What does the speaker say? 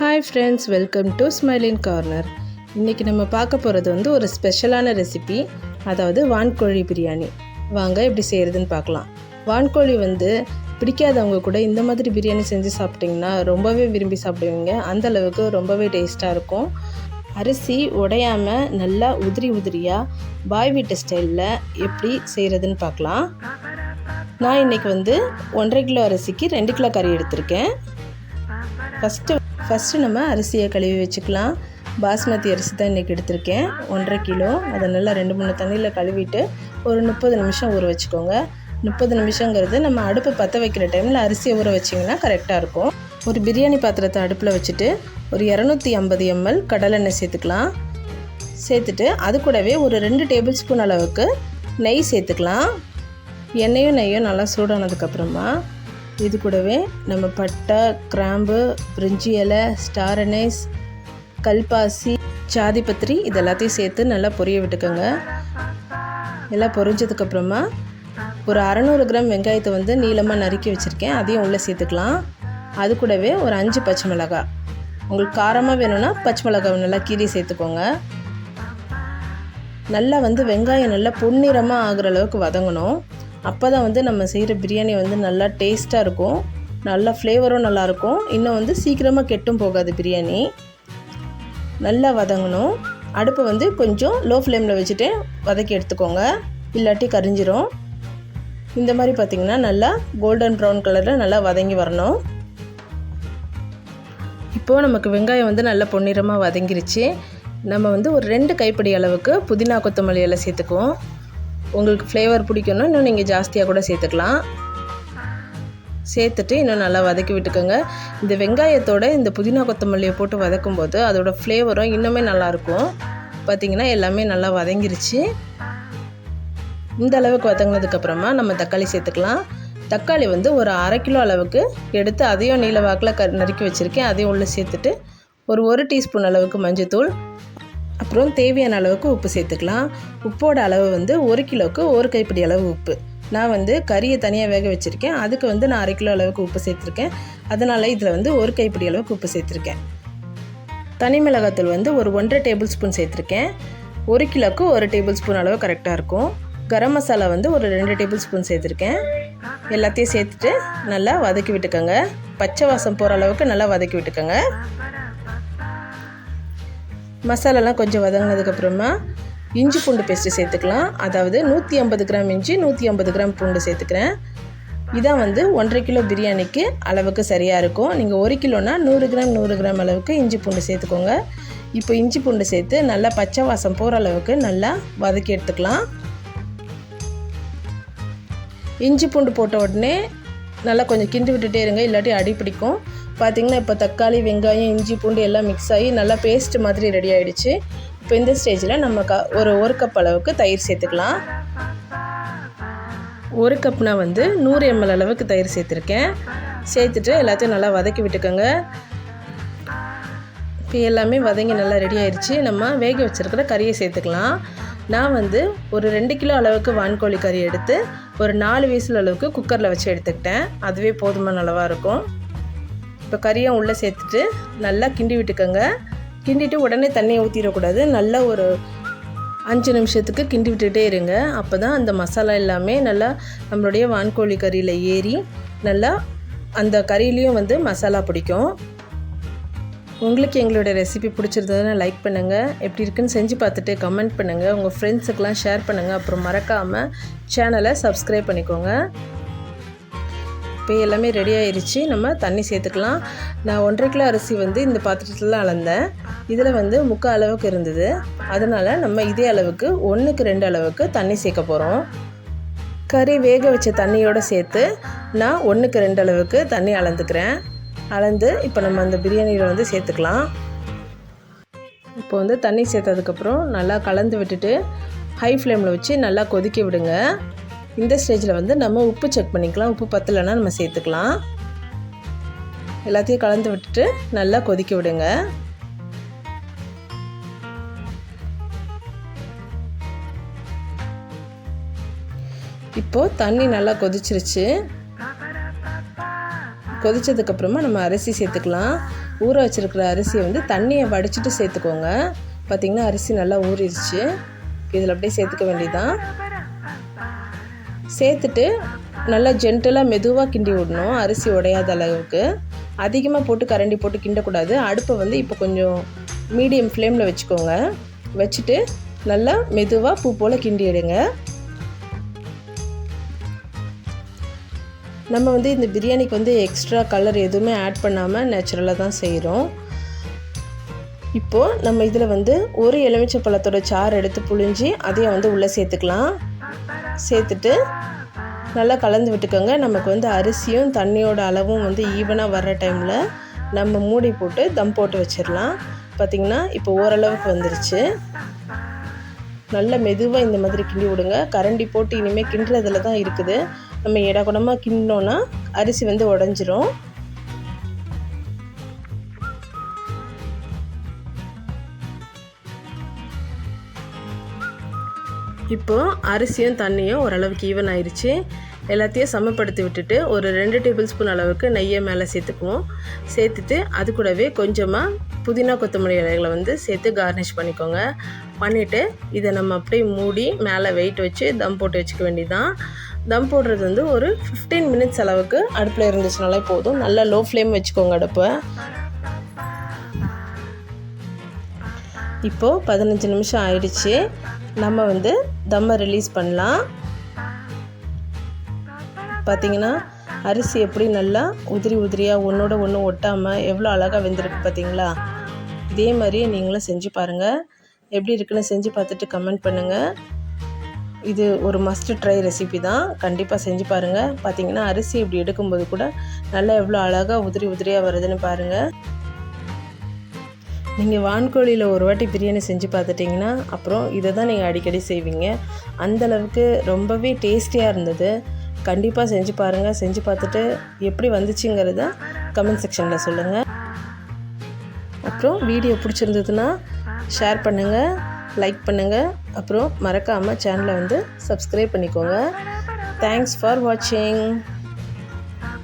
Hi friends welcome to smiling corner இன்றைக்கி நம்ம பார்க்க போகிறது வந்து ஒரு ஸ்பெஷலான ரெசிபி அதாவது வான்கோழி பிரியாணி. வாங்க எப்படி செய்கிறதுன்னு பார்க்கலாம். வான்கோழி வந்து பிடிக்காதவங்க கூட இந்த மாதிரி பிரியாணி செஞ்சு சாப்பிட்டிங்கன்னா ரொம்பவே விரும்பி சாப்பிடுவீங்க. அந்தளவுக்கு ரொம்பவே டேஸ்ட்டாக இருக்கும். அரிசி உடையாமல் நல்லா உதிரி உதிரியாக பாய் வீட்டு ஸ்டைலில் எப்படி செய்கிறதுன்னு பார்க்கலாம். நான் இன்றைக்கி வந்து ஒன்றரை கிலோ அரிசிக்கு ரெண்டு கிலோ கறி எடுத்திருக்கேன். ஃபஸ்ட்டு ஃபஸ்ட்டு நம்ம அரிசியை கழுவி வச்சுக்கலாம். பாஸ்மதி அரிசி தான் இன்றைக்கி எடுத்திருக்கேன். ஒன்றரை கிலோ. அதை நல்லா ரெண்டு மூணு தண்ணியில் கழுவிட்டு ஒரு முப்பது நிமிஷம் ஊற வச்சுக்கோங்க. முப்பது நிமிஷங்கிறது நம்ம அடுப்பு பற்ற வைக்கிற டைமில் அரிசியை ஊற வச்சிங்கன்னா கரெக்டாக இருக்கும். ஒரு பிரியாணி பாத்திரத்தை அடுப்பில் வச்சுட்டு ஒரு இரநூத்தி ஐம்பது எம்எல் கடலெண்ணெய் சேர்த்துக்கலாம். சேர்த்துட்டு அது கூடவே ஒரு ரெண்டு டேபிள் ஸ்பூன் அளவுக்கு நெய் சேர்த்துக்கலாம். எண்ணெயும் நெய்யும் நல்லா சூடானதுக்கப்புறமா இது கூடவே நம்ம பட்டை கிராம்பு பிரிஞ்சி இலை ஸ்டார் அனைஸ் கல்பாசி ஜாதிபத்திரி இது எல்லாத்தையும் சேர்த்து நல்லா பொரிய விட்டுக்கோங்க. எல்லாம் பொரிஞ்சதுக்கப்புறமா ஒரு அறநூறு கிராம் வெங்காயத்தை வந்து நீளமாக நறுக்கி வச்சுருக்கேன். அதையும் உள்ளே சேர்த்துக்கலாம். அது கூடவே ஒரு அஞ்சு பச்சை மிளகாய். உங்களுக்கு காரமாக வேணும்னா பச்சை மிளகாய் நல்லா கீரி சேர்த்துக்கோங்க. நல்லா வந்து வெங்காயம் நல்லா பொன்னிறமாக ஆகிற அளவுக்கு வதங்கணும். அப்போ தான் வந்து நம்ம செய்கிற பிரியாணி வந்து நல்லா டேஸ்ட்டாக இருக்கும். நல்லா ஃப்ளேவரும் நல்லாயிருக்கும் இன்னும் வந்து சீக்கிரமாக கெட்டும் போகாது பிரியாணி. நல்லா வதங்கணும். அடுப்பை வந்து கொஞ்சம் லோ ஃப்ளேமில் வச்சுட்டு வதக்கி எடுத்துக்கோங்க. இல்லாட்டி கரிஞ்சிரும். இந்த மாதிரி பார்த்திங்கன்னா நல்லா கோல்டன் ப்ரௌன் கலரில் நல்லா வதங்கி வரணும். இப்போது நமக்கு வெங்காயம் வந்து நல்லா பொன்னிறமாக வதங்கிருச்சு. நம்ம வந்து ஒரு ரெண்டு கைப்பிடி அளவுக்கு புதினா கொத்தமல்லி எல்லாம் சேர்த்துக்குவோம். உங்களுக்கு ஃப்ளேவர் பிடிக்கணும் இன்னும் நீங்கள் ஜாஸ்தியாக கூட சேர்த்துக்கலாம். சேர்த்துட்டு இன்னும் நல்லா வதக்கி விட்டுக்கோங்க. இந்த வெங்காயத்தோட இந்த புதினா கொத்தமல்லியை போட்டு வதக்கும் போது அதோடய ஃப்ளேவரும் இன்னுமே நல்லாயிருக்கும் பார்த்திங்கன்னா எல்லாமே நல்லா வதங்கிருச்சு. இந்த அளவுக்கு வதங்கினதுக்கப்புறமா நம்ம தக்காளி சேர்த்துக்கலாம். தக்காளி வந்து ஒரு அரை கிலோ அளவுக்கு எடுத்து அதையும் நீல வாக்கில் க நறுக்கி வச்சுருக்கேன். அதையும் உள்ளே சேர்த்துட்டு ஒரு ஒரு டீஸ்பூன் அளவுக்கு மஞ்சத்தூள் அப்புறம் தேவையான அளவுக்கு உப்பு சேர்த்துக்கலாம். உப்போட அளவு வந்து ஒரு கிலோவுக்கு ஒரு கைப்பிடி அளவு உப்பு. நான் வந்து கறியை தனியாக வேக வச்சுருக்கேன். அதுக்கு வந்து நான் அரை கிலோ அளவுக்கு உப்பு சேர்த்துருக்கேன். அதனால் இதில் வந்து ஒரு கைப்பிடி அளவுக்கு உப்பு சேர்த்துருக்கேன். தனி மிளகாத்தூள் வந்து ஒரு ஒன்றரை டேபிள் ஸ்பூன் சேர்த்துருக்கேன். ஒரு கிலோவுக்கு ஒரு டேபிள் ஸ்பூன் அளவு கரெக்டாக இருக்கும். கரம் மசாலா வந்து ஒரு ரெண்டு டேபிள் ஸ்பூன் சேர்த்துருக்கேன். எல்லாத்தையும் சேர்த்துட்டு நல்லா வதக்கி விட்டுக்கோங்க. பச்சை வாசம் போகிற அளவுக்கு நல்லா வதக்கி விட்டுக்கோங்க. மசாலாலாம் கொஞ்சம் வதங்கினதுக்கப்புறமா இஞ்சி பூண்டு பேஸ்ட்டு சேர்த்துக்கலாம். அதாவது நூற்றி ஐம்பது கிராம் இஞ்சி நூற்றி ஐம்பது கிராம் பூண்டு சேர்த்துக்கிறேன். இதான் வந்து ஒன்றரை கிலோ பிரியாணிக்கு அளவுக்கு சரியாக இருக்கும். நீங்கள் ஒரு கிலோனா நூறு கிராம் நூறு கிராம் அளவுக்கு இஞ்சி பூண்டு சேர்த்துக்கோங்க. இப்போ இஞ்சி பூண்டு சேர்த்து நல்லா பச்சை வாசம் போகிற அளவுக்கு நல்லா வதக்கி எடுத்துக்கலாம். இஞ்சி பூண்டு போட்ட உடனே நல்லா கொஞ்சம் கிண்டி விட்டுட்டே இருங்க இல்லாட்டி அடி பிடிக்கும். பார்த்திங்கன்னா இப்போ தக்காளி வெங்காயம் இஞ்சி பூண்டு எல்லாம் மிக்ஸ் ஆகி நல்லா பேஸ்ட் மாதிரி ரெடி ஆகிடுச்சு இப்போ இந்த ஸ்டேஜில் நம்ம க ஒரு ஒரு கப் அளவுக்கு தயிர் சேர்த்துக்கலாம். ஒரு கப்னா வந்து நூறு எம்எல் அளவுக்கு தயிர் சேர்த்துருக்கேன். சேர்த்துட்டு எல்லாத்தையும் நல்லா வதக்கி விட்டுக்கோங்க. இப்போ எல்லாமே வதங்கி நல்லா ரெடி ஆயிடுச்சு நம்ம வேக வச்சுருக்கிற கறியை சேர்த்துக்கலாம். நான் வந்து ஒரு ரெண்டு கிலோ அளவுக்கு வான்கோழி கறி எடுத்து ஒரு நாலு வீசில் அளவுக்கு குக்கரில் வச்சு எடுத்துக்கிட்டேன். அதுவே போதுமான அளவாக இருக்கும். இப்போ கறியை உள்ளே சேர்த்துட்டு நல்லா கிண்டி விட்டுக்கோங்க. கிண்டிட்டு உடனே தண்ணியை ஊற்றிடக்கூடாது நல்லா ஒரு அஞ்சு நிமிஷத்துக்கு கிண்டி விட்டுகிட்டே இருங்க. அப்போ தான் அந்த மசாலா எல்லாமே நல்லா நம்மளுடைய வான்கோழி கறியில் ஏறி நல்லா அந்த கறியிலையும் வந்து மசாலா பிடிக்கும். உங்களுக்கு எங்களுடைய ரெசிபி பிடிச்சிருந்ததுன்னா லைக் பண்ணுங்கள் எப்படி இருக்குன்னு செஞ்சு பார்த்துட்டு கமெண்ட் பண்ணுங்கள் உங்கள் ஃப்ரெண்ட்ஸுக்கெலாம் ஷேர் பண்ணுங்கள் அப்புறம் மறக்காமல் சேனலை சப்ஸ்கிரைப் பண்ணிக்கோங்க. இப்போ எல்லாமே ரெடி ஆயிடுச்சு நம்ம தண்ணி சேர்த்துக்கலாம். நான் ஒன்றரை கிலோ அரிசி வந்து இந்த பாத்திரத்தில் அளந்தேன். இதில் வந்து முக்கால் அளவுக்கு இருந்தது. அதனால் நம்ம இதே அளவுக்கு ஒன்றுக்கு ரெண்டு அளவுக்கு தண்ணி சேர்க்க போகிறோம் கறி வேக வச்ச தண்ணியோடு சேர்த்து நான் ஒன்றுக்கு ரெண்டு அளவுக்கு தண்ணி அளந்துக்கிறேன். அளந்து இப்போ நம்ம அந்த பிரியாணியில் வந்து சேர்த்துக்கலாம். இப்போ வந்து தண்ணி சேர்த்ததுக்கப்புறம் நல்லா கலந்து விட்டுட்டு ஹை ஃப்ளேமில் வச்சு நல்லா கொதிக்க விடுங்க. இந்த ஸ்டேஜில் வந்து நம்ம உப்பு செக் பண்ணிக்கலாம். உப்பு பத்தலைன்னா நம்ம சேர்த்துக்கலாம். எல்லாத்தையும் கலந்து விட்டுட்டு நல்லா கொதிக்க விடுங்க. இப்போது தண்ணி நல்லா கொதிச்சிருச்சு. கொதித்ததுக்கப்புறமா நம்ம அரிசி சேர்த்துக்கலாம். ஊற வச்சுருக்கிற அரிசியை வந்து தண்ணியை வடிச்சிட்டு சேர்த்துக்கோங்க. பார்த்திங்கன்னா அரிசி நல்லா ஊறிடுச்சு இதில் அப்படியே சேர்த்துக்க வேண்டியதான் சேர்த்துட்டு நல்லா ஜென்டலாக மெதுவாக கிண்டி விடணும். அரிசி உடையாத அளவுக்கு. அதிகமாக போட்டு கரண்டி போட்டு கிண்டக்கூடாது. அடுப்பை வந்து இப்போ கொஞ்சம் மீடியம் ஃப்ளேமில் வச்சுக்கோங்க. வச்சுட்டு நல்லா மெதுவாக பூ போல் கிண்டி எடுங்க. நம்ம வந்து இந்த பிரியாணிக்கு வந்து எக்ஸ்ட்ரா கலர் எதுவுமே ஆட் பண்ணாமல் நேச்சுரலாக தான் செய்கிறோம் இப்போது நம்ம இதில் வந்து ஒரு எலுமிச்சை பழத்தோட சாறு எடுத்து புழிஞ்சி அதையும் வந்து உள்ளே சேர்த்துக்கலாம். சேர்த்துட்டு நல்லா கலந்து விட்டுக்கோங்க. நமக்கு வந்து அரிசியும் தண்ணியோட அளவும் வந்து ஈவனாக வர்ற டைமில் நம்ம மூடி போட்டு தம் போட்டு வச்சிடலாம் பார்த்திங்கன்னா இப்போ ஓரளவுக்கு வந்துருச்சு. நல்ல மெதுவாக இந்த மாதிரி கிண்டி விடுங்க. கரண்டி போட்டு இனிமேல் கிண்டுறதுல தான் இருக்குது. நம்ம இடகுடமாக கிண்டினோன்னா அரிசி வந்து உடஞ்சிரும். இப்போது அரிசியும் தண்ணியும் ஓரளவுக்கு ஈவன் ஆயிடுச்சு எல்லாத்தையும் சமப்படுத்தி விட்டுட்டு ஒரு ரெண்டு டேபிள் ஸ்பூன் அளவுக்கு நெய்யை மேலே சேர்த்துக்குவோம். சேர்த்துட்டு அது கூடவே கொஞ்சமாக புதினா கொத்தமல்லி இலைகளை வந்து சேர்த்து கார்னிஷ் பண்ணிக்கோங்க. பண்ணிவிட்டு இதை நம்ம அப்படியே மூடி மேலே வெயிட் வச்சு தம் போட்டு வச்சுக்க வேண்டியதான் தம் போடுறது வந்து ஒரு ஃபிஃப்டீன் மினிட்ஸ் அளவுக்கு அடுப்பில் இருந்துச்சுனாலே போதும். நல்லா லோ ஃப்ளேம் வச்சுக்கோங்க அடுப்பை. இப்போது பதினஞ்சு நிமிஷம் ஆயிடுச்சு. நம்ம வந்து தம்மை ரிலீஸ் பண்ணலாம். பார்த்தீங்கன்னா அரிசி எப்படி நல்லா உதிரி உதிரியாக ஒன்றோட ஒன்று ஒட்டாமல் எவ்வளோ அழகாக வெந்திருக்கு பார்த்தீங்களா இதே மாதிரியே நீங்களும் செஞ்சு பாருங்கள் எப்படி இருக்குன்னு செஞ்சு பார்த்துட்டு கமெண்ட் பண்ணுங்கள் இது ஒரு மஸ்ட் ட்ரை ரெசிபி தான். கண்டிப்பாக செஞ்சு பாருங்கள் பார்த்தீங்கன்னா அரிசி இப்படி எடுக்கும்போது கூட நல்லா எவ்வளோ அழகாக உதிரி உதிரியாக வருதுன்னு பாருங்கள் நீங்கள் வான்கோழியில் ஒரு வாட்டி பிரியாணி செஞ்சு பார்த்துட்டிங்கன்னா அப்புறம் இதை தான் நீங்கள் அடிக்கடி செய்வீங்க. அந்தளவுக்கு ரொம்பவே டேஸ்டியாக இருந்தது. கண்டிப்பாக செஞ்சு பாருங்கள் செஞ்சு பார்த்துட்டு எப்படி வந்துச்சுங்கிறத கமெண்ட் செக்ஷனில் சொல்லுங்கள் அப்புறம் வீடியோ பிடிச்சிருந்ததுன்னா ஷேர் பண்ணுங்கள் லைக் பண்ணுங்கள் அப்புறம் மறக்காமல் சேனலை வந்து சப்ஸ்கிரைப் பண்ணிக்கோங்க. தேங்க்ஸ் ஃபார் வாட்சிங்